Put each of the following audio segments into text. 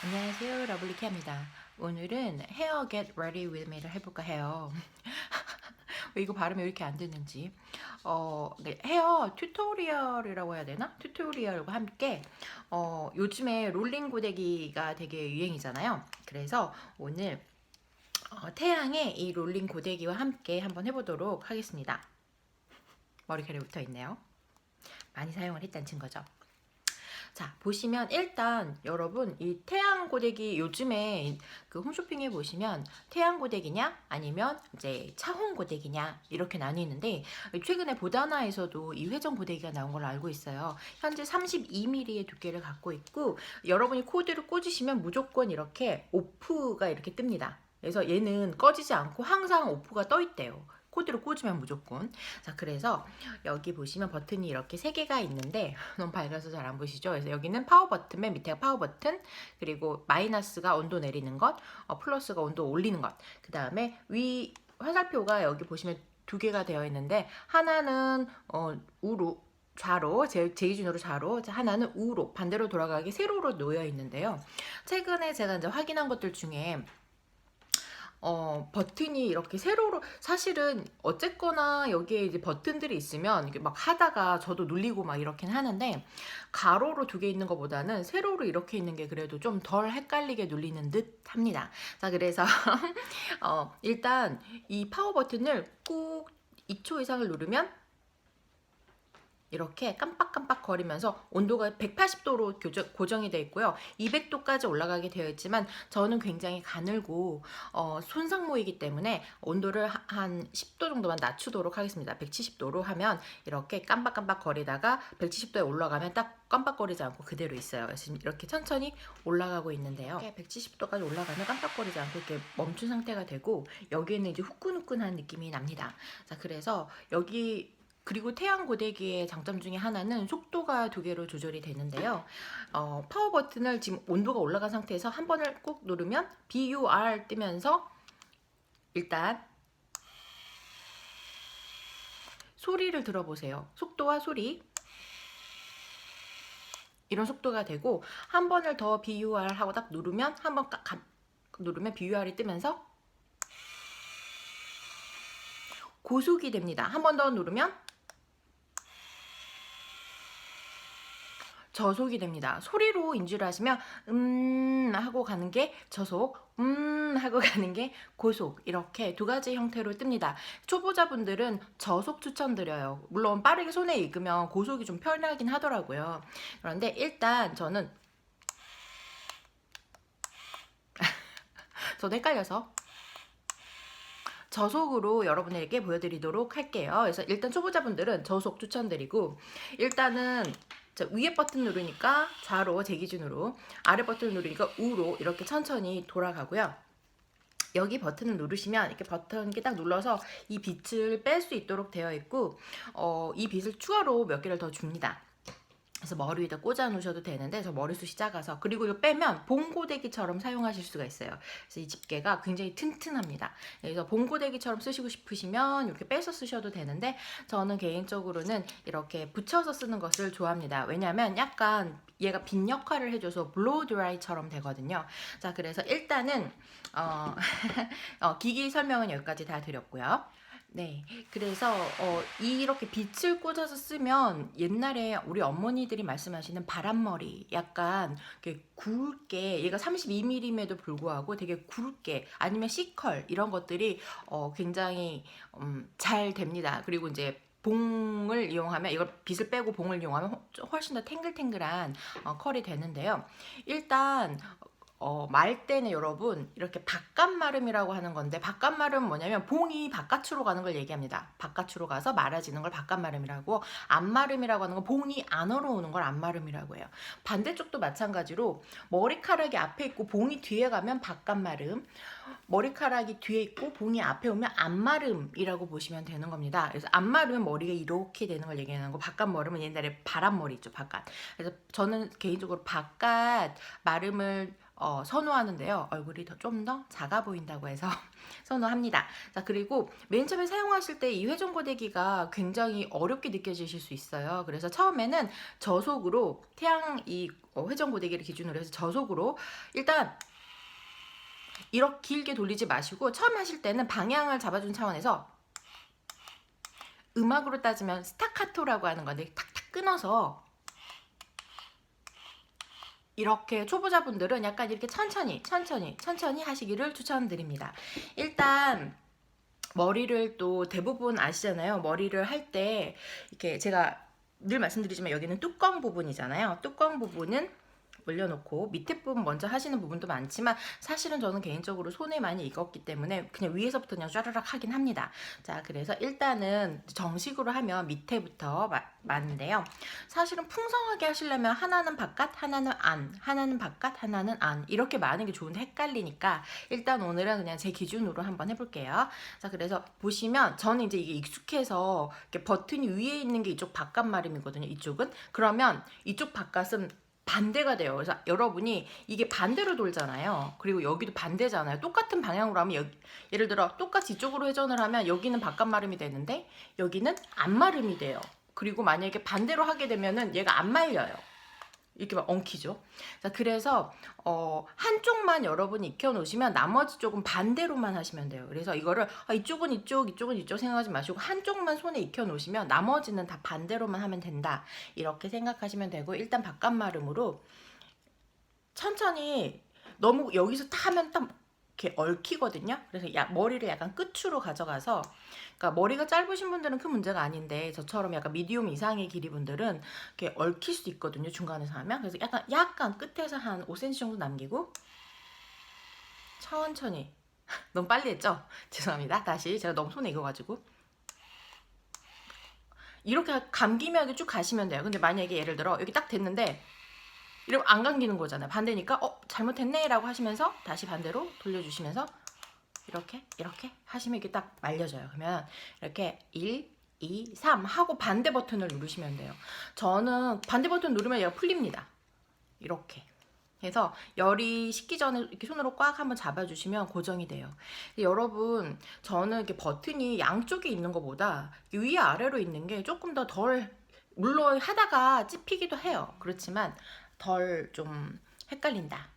안녕하세요. 러블리키입니다. 오늘은 헤어 get ready with me를 해볼까 해요. 왜 이거 발음이 왜 이렇게 안 되는지. 어, 네, 헤어 튜토리얼이라고 해야 되나? 튜토리얼과 함께 어, 요즘에 롤링 고데기가 되게 유행이잖아요. 그래서 오늘 어, 태양의 이 롤링 고데기와 함께 한번 해보도록 하겠습니다. 머리카락이 붙어 있네요. 많이 사용을 했다는 증거죠 자, 보시면 일단 여러분 이 태양 고데기 요즘에 그 홈쇼핑에 보시면 태양 고데기냐 아니면 이제 차홍 고데기냐 이렇게 나뉘는데 최근에 보다나에서도 이 회전 고데기가 나온 걸로 알고 있어요. 현재 32mm의 두께를 갖고 있고 여러분이 코드를 꽂으시면 무조건 이렇게 오프가 이렇게 뜹니다. 그래서 얘는 꺼지지 않고 항상 오프가 떠 있대요. 코드를 꽂으면 무조건. 자, 그래서 여기 보시면 버튼이 이렇게 세 개가 있는데 너무 밝아서 잘 안 보시죠? 그래서 여기는 파워 버튼, 맨 밑에가 파워 버튼, 그리고 마이너스가 온도 내리는 것, 어, 플러스가 온도 올리는 것. 그 다음에 위 화살표가 여기 보시면 두 개가 되어 있는데 하나는 어, 우로 좌로 제, 제 기준으로 좌로 하나는 우로 반대로 돌아가게 세로로 놓여 있는데요. 최근에 제가 이제 확인한 것들 중에 어, 버튼이 이렇게 세로로 사실은 어쨌거나 여기에 이제 버튼들이 있으면 막 하다가 저도 눌리고 막 이렇긴 하는데 가로로 두 개 있는 것보다는 세로로 이렇게 있는 게 그래도 좀 덜 헷갈리게 눌리는 듯 합니다. 자, 그래서 어, 일단 이 파워 버튼을 꾹 2초 이상을 누르면 이렇게 깜빡깜빡 거리면서 온도가 180도로 고정이 되어 있고요. 200도까지 올라가게 되어 있지만 저는 굉장히 가늘고 어, 손상모이기 때문에 온도를 한 10도 정도만 낮추도록 하겠습니다. 170도로 하면 이렇게 깜빡깜빡 거리다가 170도에 올라가면 딱 깜빡거리지 않고 그대로 있어요. 그래서 이렇게 천천히 올라가고 있는데요. 170도까지 올라가면 깜빡거리지 않고 이렇게 멈춘 상태가 되고 여기에는 이제 후끈후끈한 느낌이 납니다. 자, 그래서 여기 그리고 태양 고데기의 장점 중에 하나는 속도가 두 개로 조절이 되는데요. 어, 파워 버튼을 지금 온도가 올라간 상태에서 한 번을 꾹 누르면 BUR 뜨면서 일단 소리를 들어보세요. 속도와 소리. 이런 속도가 되고 한 번을 더 BUR 하고 딱 누르면 한 번 누르면 BUR이 뜨면서 고속이 됩니다. 한 번 더 누르면 저속이 됩니다. 소리로 인지를 하시면 음 하고 가는 게 저속, 음 하고 가는 게 고속 이렇게 두 가지 형태로 뜹니다. 초보자분들은 저속 추천드려요. 물론 빠르게 손에 익으면 고속이 좀 편하긴 하더라고요. 그런데 일단 저는 저도 헷갈려서 저속으로 여러분에게 보여드리도록 할게요. 그래서 일단 초보자분들은 저속 추천드리고 일단은 자, 위에 버튼 누르니까 좌로 제 기준으로 아래 버튼 누르니까 우로 이렇게 천천히 돌아가고요. 여기 버튼을 누르시면 이렇게 버튼 딱 눌러서 이 빛을 뺄 수 있도록 되어 있고 어, 이 빛을 추가로 몇 개를 더 줍니다. 그래서 머리 위에다 꽂아 놓으셔도 되는데 저 머리숱이 작아서 그리고 이거 빼면 봉고데기처럼 사용하실 수가 있어요. 그래서 이 집게가 굉장히 튼튼합니다. 그래서 봉고데기처럼 쓰시고 싶으시면 이렇게 빼서 쓰셔도 되는데 저는 개인적으로는 이렇게 붙여서 쓰는 것을 좋아합니다. 왜냐하면 약간 얘가 빈 역할을 해줘서 블로우 드라이처럼 되거든요. 자 그래서 일단은 어, 어, 기기 설명은 여기까지 다 드렸고요. 네. 그래서 어 이렇게 빛을 꽂아서 쓰면 옛날에 우리 어머니들이 말씀하시는 바람머리 약간 이렇게 굵게 얘가 32mm임에도 불구하고 되게 굵게 아니면 C컬 이런 것들이 어 굉장히 음, 잘 됩니다. 그리고 이제 봉을 이용하면 이걸 빛을 빼고 봉을 이용하면 훨씬 더 탱글탱글한 어, 컬이 되는데요. 일단 어, 말 때는 여러분 이렇게 바깥 마름이라고 하는 건데 바깥 마름 뭐냐면 봉이 바깥으로 가는 걸 얘기합니다. 바깥으로 가서 말아지는 걸 바깥 마름이라고 안 마름이라고 하는 건 봉이 안으로 오는 걸 안 마름이라고 해요. 반대쪽도 마찬가지로 머리카락이 앞에 있고 봉이 뒤에 가면 바깥 마름 머리카락이 뒤에 있고 봉이 앞에 오면 안 마름이라고 보시면 되는 겁니다. 그래서 안 마름은 머리가 이렇게 되는 걸 얘기하는 거 바깥머름은 옛날에 바람머리 있죠 바깥. 그래서 저는 개인적으로 바깥 마름을 어, 선호하는데요. 얼굴이 더좀더 작아 보인다고 해서 선호합니다. 자, 그리고 맨 처음에 사용하실 때 이 회전 고데기가 굉장히 어렵게 느껴지실 수 있어요. 그래서 처음에는 저속으로 태양 이 어, 회전 고데기를 기준으로 해서 저속으로 일단 이렇게 길게 돌리지 마시고 처음 하실 때는 방향을 잡아준 차원에서 음악으로 따지면 스타카토라고 하는 건데 탁탁 끊어서 이렇게 초보자분들은 약간 이렇게 천천히 천천히 천천히 하시기를 추천드립니다. 일단 머리를 또 대부분 아시잖아요. 머리를 할 때 이렇게 제가 늘 말씀드리지만 여기는 뚜껑 부분이잖아요. 뚜껑 부분은 올려놓고 밑에 부분 먼저 하시는 부분도 많지만 사실은 저는 개인적으로 손에 많이 익었기 때문에 그냥 위에서부터 그냥 쫘르륵 하긴 합니다. 자 그래서 일단은 정식으로 하면 밑에부터 마, 많은데요. 사실은 풍성하게 하시려면 하나는 바깥 하나는 안 하나는 바깥 하나는 안 이렇게 많은 게 좋은데 헷갈리니까 일단 오늘은 그냥 제 기준으로 한번 해볼게요. 자 그래서 보시면 저는 이제 이게 익숙해서 버튼이 위에 있는 게 이쪽 바깥 마름이거든요. 이쪽은 그러면 이쪽 바깥은 반대가 돼요. 그래서 여러분이 이게 반대로 돌잖아요. 그리고 여기도 반대잖아요. 똑같은 방향으로 하면 여기, 예를 들어 똑같이 이쪽으로 회전을 하면 여기는 바깥 마름이 되는데 여기는 안 마름이 돼요. 그리고 만약에 반대로 하게 되면은 얘가 안 말려요. 이렇게 막 엉키죠. 자, 그래서 어, 한쪽만 여러분이 익혀 놓으시면 나머지 쪽은 반대로만 하시면 돼요. 그래서 이거를 아, 이쪽은 이쪽, 이쪽은 이쪽 생각하지 마시고 한쪽만 손에 익혀 놓으시면 나머지는 다 반대로만 하면 된다. 이렇게 생각하시면 되고 일단 바깥 마름으로 천천히 너무 여기서 딱 하면 딱 이렇게 얽히거든요. 그래서 야, 머리를 약간 끝으로 가져가서 그러니까 머리가 짧으신 분들은 큰 문제가 아닌데 저처럼 약간 미디움 이상의 길이 분들은 이렇게 얽힐 수 있거든요. 중간에서 하면 그래서 약간 약간 끝에서 한 5cm 정도 남기고 천천히 너무 빨리 했죠? 죄송합니다. 다시 제가 너무 손에 익어가지고 이렇게 감기면 쭉 가시면 돼요. 근데 만약에 예를 들어 여기 딱 됐는데 이러면 안 감기는 거잖아요. 반대니까 어 잘못했네 라고 하시면서 다시 반대로 돌려주시면서 이렇게 이렇게 하시면 이게 딱 말려져요. 그러면 이렇게 1, 2, 3 하고 반대 버튼을 누르시면 돼요. 저는 반대 버튼 누르면 얘가 풀립니다. 이렇게. 그래서 열이 식기 전에 이렇게 손으로 꽉 한번 잡아주시면 고정이 돼요. 여러분, 저는 이렇게 버튼이 양쪽에 있는 것보다 위 아래로 있는 게 조금 더 덜, 물론 하다가 찝히기도 해요. 그렇지만 덜 좀 헷갈린다.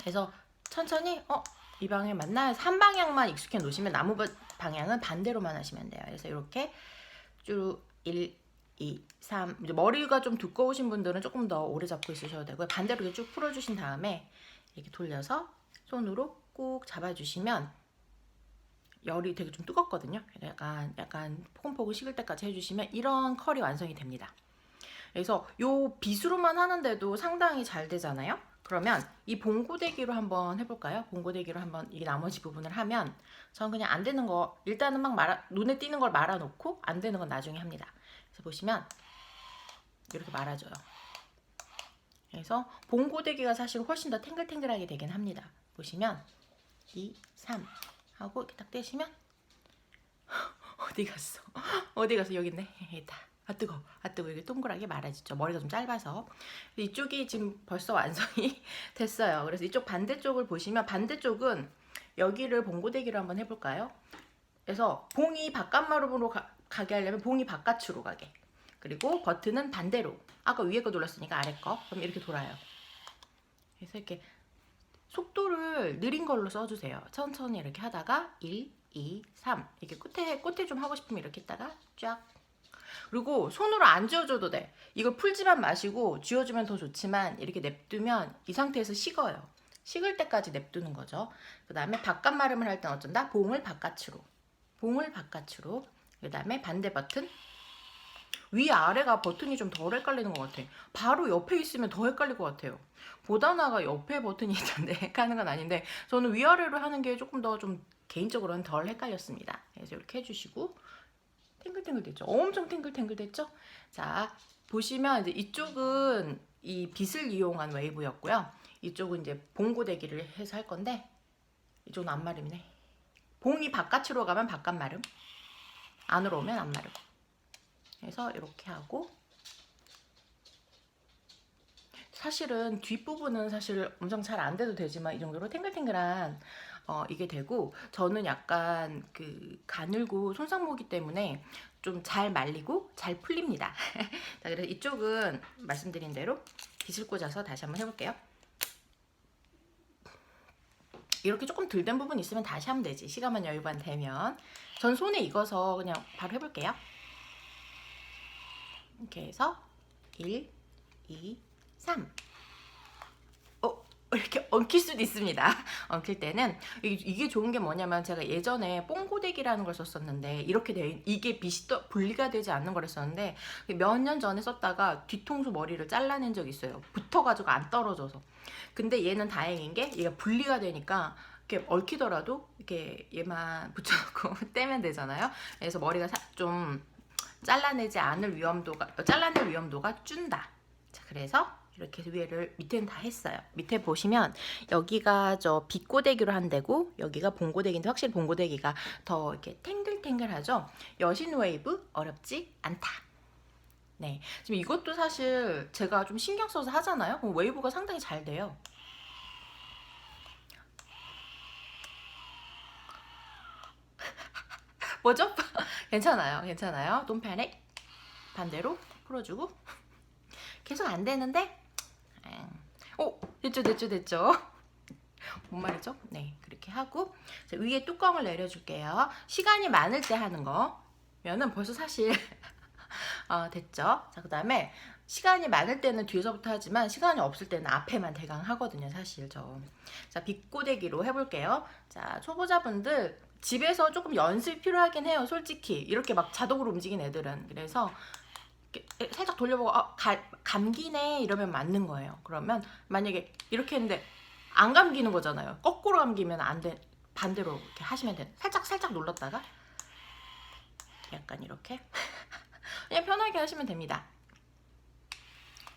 그래서 천천히, 어, 이 방향 맞나? 한 방향만 익숙해 놓으시면 나무 바- 방향은 반대로만 하시면 돼요. 그래서 이렇게 쭉 1, 2, 3. 이제 머리가 좀 두꺼우신 분들은 조금 더 오래 잡고 있으셔도 되고요. 반대로 이렇게 쭉 풀어주신 다음에 이렇게 돌려서 손으로 꾹 잡아주시면 열이 되게 좀 뜨겁거든요. 약간 약간 포근포근 식을 때까지 해주시면 이런 컬이 완성이 됩니다. 그래서 요 빗으로만 하는데도 상당히 잘 되잖아요. 그러면 이 봉고데기로 한번 해볼까요? 봉고데기로 한번 이 나머지 부분을 하면 전 그냥 안 되는 거 일단은 막 말아 눈에 띄는 걸 말아놓고 안 되는 건 나중에 합니다. 그래서 보시면 이렇게 말아줘요. 그래서 봉고데기가 사실 훨씬 더 탱글탱글하게 되긴 합니다. 보시면 2, 3 하고 이렇게 딱 떼시면 어디 갔어? 어디 갔어? 여기 있네. 있다. 아 뜨거, 아 뜨거 이게 동그랗게 말아지죠. 머리가 좀 짧아서 이쪽이 지금 벌써 완성이 됐어요. 그래서 이쪽 반대쪽을 보시면 반대쪽은 여기를 봉고데기로 한번 해볼까요? 그래서 봉이 바깥마름으로 가, 가게 하려면 봉이 바깥으로 가게. 그리고 버튼은 반대로. 아까 위에 거 눌렀으니까 아래 거. 그럼 이렇게 돌아요. 그래서 이렇게 속도를 느린 걸로 써주세요. 천천히 이렇게 하다가 1, 2, 3 이렇게 끝에 끝에 좀 하고 싶으면 이렇게 했다가 쫙 그리고 손으로 안 쥐어줘도 돼. 이걸 풀지만 마시고 쥐어주면 더 좋지만 이렇게 냅두면 이 상태에서 식어요. 식을 때까지 냅두는 거죠. 그 다음에 바깥 마름을 할 땐 어쩐다? 봉을 바깥으로. 봉을 바깥으로. 그 다음에 반대 버튼. 위 아래가 버튼이 좀 덜 헷갈리는 것 같아. 바로 옆에 있으면 더 헷갈릴 것 같아요. 보다나가 옆에 버튼이 있던데 하는 건 아닌데 저는 위아래로 하는 게 조금 더 좀 개인적으로는 덜 헷갈렸습니다. 그래서 이렇게 해주시고 탱글탱글 됐죠. 엄청 탱글탱글 됐죠. 자 보시면 이제 이쪽은 이 빛을 이용한 웨이브였고요. 이쪽은 이제 봉고데기를 해서 할 건데 이쪽은 앞마름이네. 봉이 바깥으로 가면 바깥 마름, 안으로 오면 앞마름. 그래서 이렇게 하고 사실은 뒷부분은 사실 엄청 잘 안 돼도 되지만 이 정도로 탱글탱글한 어, 이게 되고 저는 약간 그 가늘고 손상모기 때문에 좀 잘 말리고 잘 풀립니다. 자, 그래서 이쪽은 말씀드린 대로 빗을 꽂아서 다시 한번 해볼게요. 이렇게 조금 덜 된 부분 있으면 다시 하면 되지. 시간만 여유만 되면. 전 손에 익어서 그냥 바로 해볼게요. 이렇게 해서 1, 2, 3. 어, 이렇게 엉킬 수도 있습니다. 엉킬 때는 이- 이게 좋은 게 뭐냐면 제가 예전에 뽕고데기라는 걸 썼었는데 이렇게 돼 이게 빛이 또 분리가 되지 않는 걸 했었는데 몇 년 전에 썼다가 뒤통수 머리를 잘라낸 적 있어요. 붙어가지고 안 떨어져서. 근데 얘는 다행인 게 얘가 분리가 되니까 이렇게 얽히더라도 이렇게 얘만 붙여놓고 떼면 되잖아요. 그래서 머리가 사- 좀 잘라내지 않을 위험도가 어, 잘라낼 위험도가 준다. 자, 그래서 이렇게 위에를 밑에는 다 했어요. 밑에 보시면 여기가 저 빗고데기로 한 데고 여기가 봉고데기인데 확실히 봉고데기가 더 이렇게 탱글탱글하죠. 여신 웨이브 어렵지 않다. 네, 지금 이것도 사실 제가 좀 신경 써서 하잖아요. 그럼 웨이브가 상당히 잘 돼요. 뭐죠? 괜찮아요, 괜찮아요. Don't panic. 반대로 풀어주고 계속 안 되는데, 엥. 오 됐죠, 됐죠, 됐죠. 뭔 말이죠? 네, 그렇게 하고 자, 위에 뚜껑을 내려줄게요. 시간이 많을 때 하는 거면은 벌써 사실 어, 됐죠. 자, 그 다음에 시간이 많을 때는 뒤에서부터 하지만 시간이 없을 때는 앞에만 대강 하거든요, 사실 저. 자, 빗고데기로 해볼게요. 자, 초보자분들 집에서 조금 연습이 필요하긴 해요, 솔직히. 이렇게 막 자동으로 움직인 애들은. 그래서 돌려보고 아, 가- 감기네 이러면 맞는 거예요. 그러면 만약에 이렇게 했는데 안 감기는 거잖아요. 거꾸로 감기면 안 돼. 반대로 이렇게 하시면 돼. 살짝 살짝 눌렀다가 약간 이렇게 그냥 편하게 하시면 됩니다.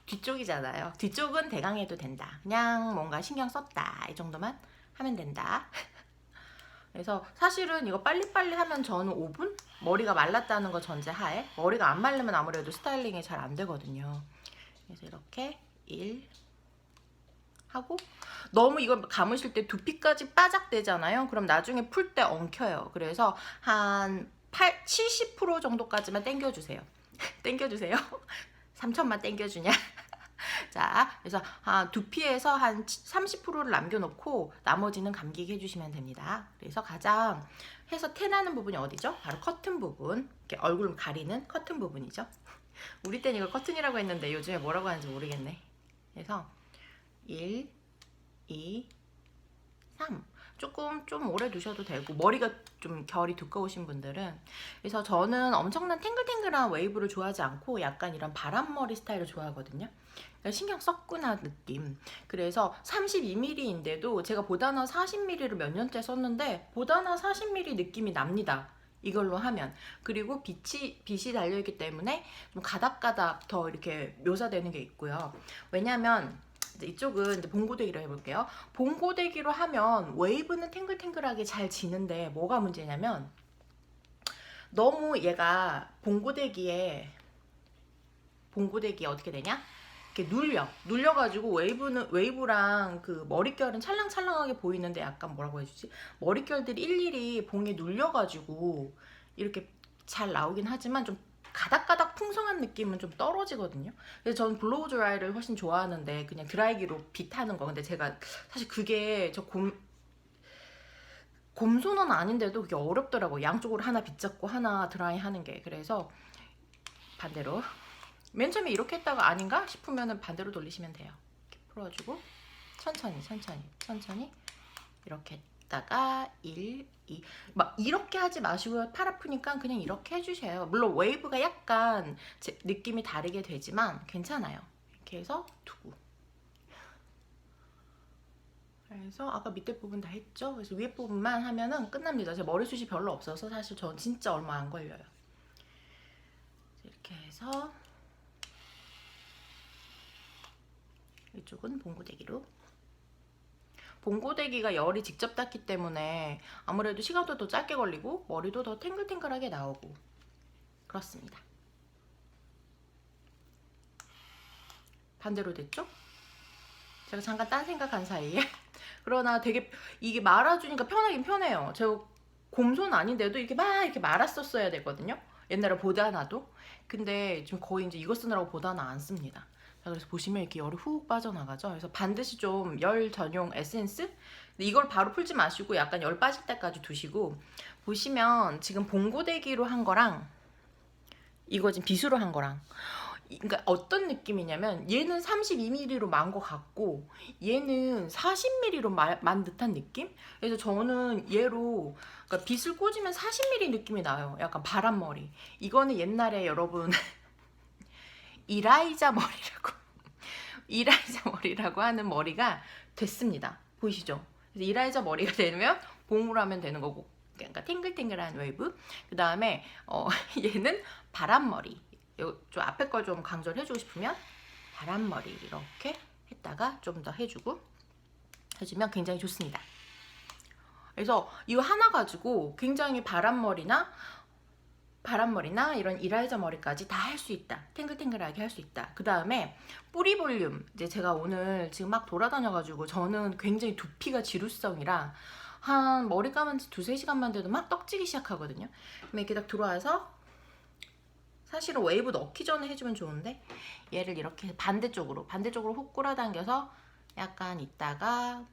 뒤쪽이잖아요. 뒤쪽은 대강 해도 된다. 그냥 뭔가 신경 썼다. 이 정도만 하면 된다. 그래서 사실은 이거 빨리빨리 하면 저는 5분? 머리가 말랐다는 거 전제하에 머리가 안 말르면 아무래도 스타일링이 잘 안 되거든요. 그래서 이렇게 1 하고 너무 이걸 감으실 때 두피까지 바짝대잖아요. 그럼 나중에 풀 때 엉켜요. 그래서 한 8, 70% 정도까지만 당겨주세요. 당겨주세요. 3천만 당겨주냐? 자, 그래서 아, 두피에서 한 30%를 남겨놓고 나머지는 감기게 해주시면 됩니다. 그래서 가장 해서 태나는 부분이 어디죠? 바로 커튼 부분. 이렇게 얼굴 가리는 커튼 부분이죠. 우리 때는 이걸 커튼이라고 했는데 요즘에 뭐라고 하는지 모르겠네. 그래서 1, 2, 3. 조금 좀 오래 두셔도 되고 머리가 좀 결이 두꺼우신 분들은 그래서 저는 엄청난 탱글탱글한 웨이브를 좋아하지 않고 약간 이런 바람머리 스타일을 좋아하거든요. 그러니까 신경 썼구나 느낌. 그래서 32mm인데도 제가 보다나 40mm를 몇 년째 썼는데 보다나 40mm 느낌이 납니다. 이걸로 하면 그리고 빛이 빛이 달려 있기 때문에 좀 가닥가닥 더 이렇게 묘사되는 게 있고요. 왜냐하면 이제 이쪽은 이제 봉고데기로 해볼게요. 봉고데기로 하면 웨이브는 탱글탱글하게 잘 지는데 뭐가 문제냐면 너무 얘가 봉고데기에 봉고데기에 어떻게 되냐? 이렇게 눌려 눌려가지고 웨이브는 웨이브랑 그 머릿결은 찰랑찰랑하게 보이는데 약간 뭐라고 해주지 머릿결들이 일일이 봉에 눌려가지고 이렇게 잘 나오긴 하지만 좀 가닥가닥 풍성한 느낌은 좀 떨어지거든요. 그래서 저는 블로우 드라이를 훨씬 좋아하는데 그냥 드라이기로 빗하는 거. 근데 제가 사실 그게 저 곰, 곰손은 아닌데도 그게 어렵더라고. 양쪽으로 하나 빗잡고 하나 드라이 하는 게. 그래서 반대로. 맨 처음에 이렇게 했다가 아닌가 싶으면 반대로 돌리시면 돼요. 이렇게 풀어주고 천천히 천천히 천천히 이렇게 했다가 1, 2. 막 이렇게 하지 마시고요. 팔 아프니까 그냥 이렇게 해주셔요. 물론 웨이브가 약간 제- 느낌이 다르게 되지만 괜찮아요. 이렇게 해서 두고. 그래서 아까 밑에 부분 다 했죠? 그래서 위에 부분만 하면은 끝납니다. 제 머리숱이 별로 없어서 사실 전 진짜 얼마 안 걸려요. 이렇게 해서 이쪽은 봉고데기로 봉고데기가 열이 직접 닿기 때문에 아무래도 시간도 더 짧게 걸리고 머리도 더 탱글탱글하게 나오고 그렇습니다. 반대로 됐죠? 제가 잠깐 딴 생각한 사이에 그러나 되게 이게 말아주니까 편하긴 편해요. 제가 곰손 아닌데도 이렇게 막 이렇게 말았었어야 되거든요. 옛날에 보다나도. 근데 지금 거의 이제 이거 쓰느라고 보다나 안 씁니다. 자, 그래서 보시면 이렇게 열이 훅 빠져나가죠. 그래서 반드시 좀 열 전용 에센스? 이걸 바로 풀지 마시고 약간 열 빠질 때까지 두시고 보시면 지금 봉고데기로 한 거랑 이거 지금 빗으로 한 거랑 이- 그러니까 어떤 느낌이냐면 얘는 32mm로 만거 같고 얘는 40mm로 만 듯한 느낌? 그래서 저는 얘로 그러니까 빗을 꽂으면 40mm 느낌이 나요. 약간 바람머리. 이거는 옛날에 여러분 이라이자 머리라고 이라이자 머리라고 하는 머리가 됐습니다. 보이시죠? 이라이자 머리가 되면 봉으로 하면 되는 거고 그러니까 탱글탱글한 웨이브 그 다음에 어, 얘는 바람머리 요, 좀 앞에 걸 좀 강조를 해주고 싶으면 바람머리 이렇게 했다가 좀 더 해주고 해주면 굉장히 좋습니다. 그래서 이거 하나 가지고 굉장히 바람머리나 바람머리나 이런 이라이저 머리까지 다 할 수 있다. 탱글탱글하게 할 수 있다. 그 다음에 뿌리 볼륨. 이제 제가 오늘 지금 막 돌아다녀가지고 저는 굉장히 두피가 지루성이라 한 머리 감은 지 두세 시간만 돼도 막 떡지기 시작하거든요. 그럼 이렇게 딱 들어와서 사실은 웨이브 넣기 전에 해주면 좋은데 얘를 이렇게 반대쪽으로 반대쪽으로 훅 끌어당겨서 약간 있다가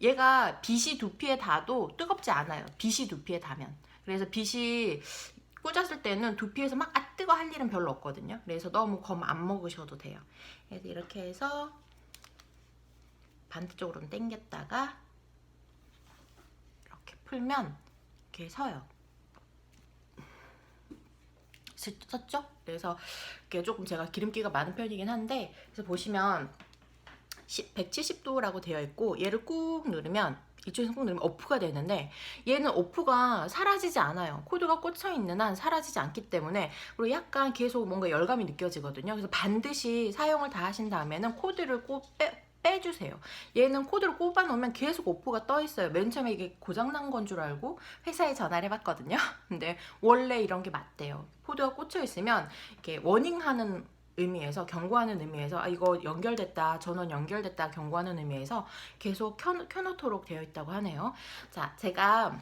얘가 빗이 두피에 닿아도 뜨겁지 않아요. 빗이 두피에 닿으면. 그래서 빗이 꽂았을 때는 두피에서 막 아 뜨거 할 일은 별로 없거든요. 그래서 너무 검 안 먹으셔도 돼요. 그래서 이렇게 해서 반대쪽으로는 당겼다가 이렇게 풀면 이렇게 서요. 스- 섰죠? 그래서 이게 조금 제가 기름기가 많은 편이긴 한데 그래서 보시면 170도라고 되어 있고 얘를 꾹 누르면 이쪽에서 꾹 누르면 오프가 되는데 얘는 오프가 사라지지 않아요. 코드가 꽂혀 있는 한 사라지지 않기 때문에 그리고 약간 계속 뭔가 열감이 느껴지거든요. 그래서 반드시 사용을 다 하신 다음에는 코드를 꼭 빼, 빼주세요. 얘는 코드를 꼽아 놓으면 계속 오프가 떠 있어요. 맨 처음에 이게 고장난 건 줄 알고 회사에 전화를 해봤거든요. 근데 원래 이런 게 맞대요. 코드가 꽂혀 있으면 이렇게 워닝하는 의미에서 경고하는 의미에서 아 이거 연결됐다 전원 연결됐다 경고하는 의미에서 계속 켜, 켜놓도록 되어 있다고 하네요. 자 제가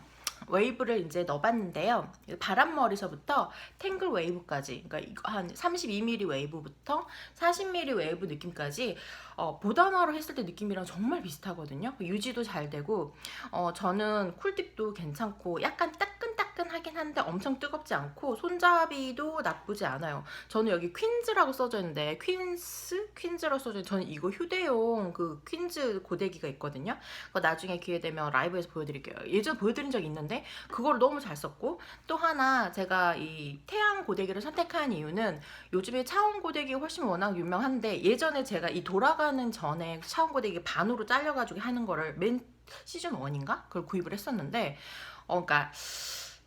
웨이브를 이제 넣어봤는데요. 바람머리서부터 탱글 웨이브까지, 그러니까 한 32mm 웨이브부터 40mm 웨이브 느낌까지 어, 보다나로 했을 때 느낌이랑 정말 비슷하거든요. 유지도 잘 되고 어, 저는 쿨팁도 괜찮고 약간 따끈따끈하긴 한데 엄청 뜨겁지 않고 손잡이도 나쁘지 않아요. 저는 여기 퀸즈라고 써져 있는데 퀸스? 퀸즈라고 써져 있는데 저는 이거 휴대용 그 퀸즈 고데기가 있거든요. 나중에 기회 되면 라이브에서 보여드릴게요. 예전 보여드린 적 있는데 그거를 너무 잘 썼고 또 하나 제가 이 태양 고데기를 선택한 이유는 요즘에 차원 고데기 훨씬 워낙 유명한데 예전에 제가 이 돌아가는 전에 차원 고데기 반으로 잘려가지고 하는 거를 맨 시즌 1인가 그걸 구입을 했었는데 어 그러니까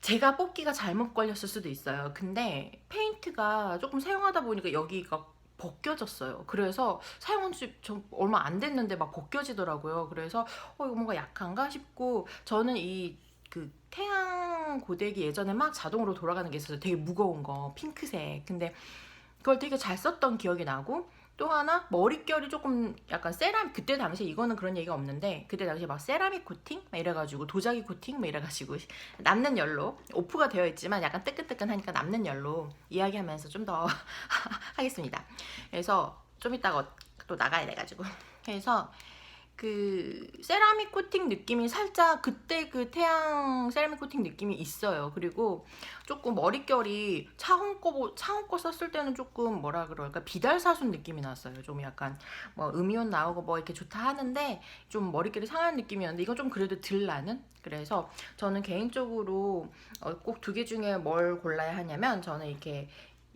제가 뽑기가 잘못 걸렸을 수도 있어요. 근데 페인트가 조금 사용하다 보니까 여기가 벗겨졌어요. 그래서 사용한 지 좀 얼마 안 됐는데 막 벗겨지더라고요. 그래서 어 이거 뭔가 약한가 싶고 저는 이 그 태양 고데기 예전에 막 자동으로 돌아가는 게 있어서 되게 무거운 거 핑크색. 근데 그걸 되게 잘 썼던 기억이 나고 또 하나 머릿결이 조금 약간 세라믹 그때 당시에 이거는 그런 얘기가 없는데 그때 당시에 막 세라믹 코팅 막 이래가지고 도자기 코팅 막 이래가지고 남는 열로 오프가 되어 있지만 약간 뜨끈뜨끈하니까 남는 열로 이야기하면서 좀 더 하겠습니다. 그래서 좀 이따가 또 나가야 돼가지고 그래서 그 세라믹 코팅 느낌이 살짝 그때 그 태양 세라믹 코팅 느낌이 있어요. 그리고 조금 머릿결이 차홍 거 차홍 거 썼을 때는 조금 뭐라 그럴까 비달사순 느낌이 났어요. 좀 약간 뭐 음이온 나오고 뭐 이렇게 좋다 하는데 좀 머릿결이 상한 느낌이었는데 이건 좀 그래도 덜 나는. 그래서 저는 개인적으로 어, 꼭두 개 중에 뭘 골라야 하냐면 저는 이렇게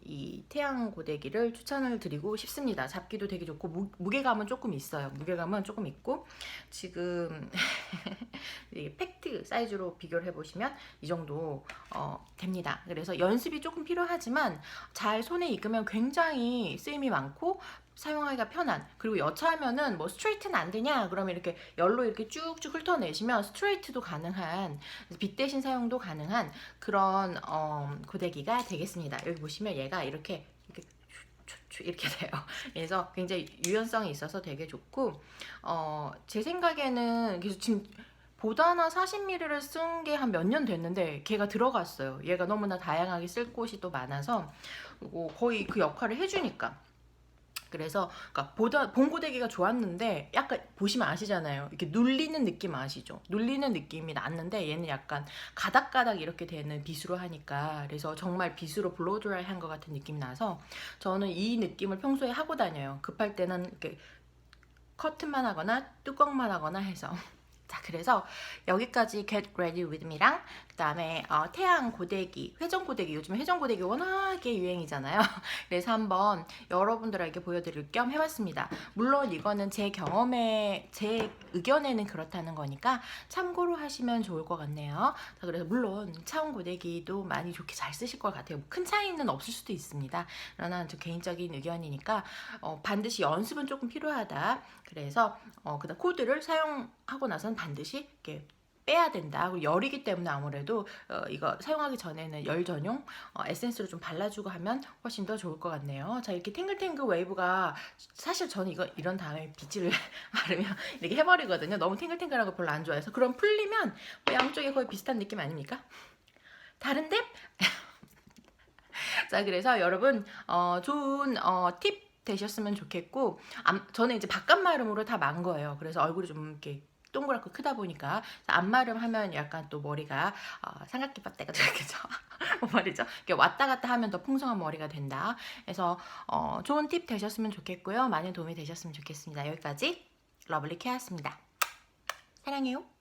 이 태양 고데기를 추천을 드리고 싶습니다. 잡기도 되게 좋고 무, 무게감은 조금 있어요. 무게감은 조금 있고 지금 이 팩트 사이즈로 비교를 해보시면 이 정도 어, 됩니다. 그래서 연습이 조금 필요하지만 잘 손에 익으면 굉장히 쓰임이 많고 사용하기가 편한 그리고 여차하면은 뭐 스트레이트는 안 되냐 그러면 이렇게 열로 이렇게 쭉쭉 훑어내시면 스트레이트도 가능한 빗 대신 사용도 가능한 그런 어, 고데기가 되겠습니다. 여기 보시면 얘가 이렇게 이렇게 이렇게 돼요. 그래서 굉장히 유연성이 있어서 되게 좋고 어, 제 생각에는 그래서 지금 보다나 40ml를 쓴 게 한 몇 년 됐는데 걔가 들어갔어요. 얘가 너무나 다양하게 쓸 곳이 또 많아서 그리고 거의 그 역할을 해주니까. 그래서 그러니까 보다 봉고데기가 좋았는데 약간 보시면 아시잖아요. 이렇게 눌리는 느낌 아시죠? 눌리는 느낌이 났는데 얘는 약간 가닥가닥 이렇게 되는 빗으로 하니까 그래서 정말 빗으로 블로드라이 한 것 같은 느낌이 나서 저는 이 느낌을 평소에 하고 다녀요. 급할 때는 이렇게 커튼만 하거나 뚜껑만 하거나 해서 자 그래서 여기까지 Get Ready With Me랑 그 다음에 어, 태양 고데기, 회전 고데기 요즘 회전 고데기 워낙에 유행이잖아요. 그래서 한번 여러분들에게 보여드릴 겸 해봤습니다. 물론 이거는 제 경험에 제 의견에는 그렇다는 거니까 참고로 하시면 좋을 것 같네요. 자 그래서 물론 차원 고데기도 많이 좋게 잘 쓰실 것 같아요. 큰 차이는 없을 수도 있습니다. 그러나 저 개인적인 의견이니까 어, 반드시 연습은 조금 필요하다. 그래서 어, 그다음 코드를 사용하고 나선 반드시 이렇게 빼야 된다. 그리고 열이기 때문에 아무래도 어, 이거 사용하기 전에는 열 전용 어, 에센스를 좀 발라주고 하면 훨씬 더 좋을 것 같네요. 자 이렇게 탱글탱글 웨이브가 사실 저는 이거 이런 다음에 빗질 바르면 이렇게 해버리거든요. 너무 탱글탱글한 거 별로 안 좋아해서 그럼 풀리면 뭐 양쪽에 거의 비슷한 느낌 아닙니까? 다른데? 자 그래서 여러분 어, 좋은 어, 팁 되셨으면 좋겠고 암- 저는 이제 바깥마름으로 다 만 거예요. 그래서 얼굴이 좀 이렇게 동그랗고 크다 보니까 안마름 하면 약간 또 머리가 어, 삼각김밥 때가 되겠죠. 뭐 말이죠? 이렇게 왔다 갔다 하면 더 풍성한 머리가 된다. 그래서 어, 좋은 팁 되셨으면 좋겠고요. 많은 도움이 되셨으면 좋겠습니다. 여기까지 러블리 케어였습니다. 사랑해요.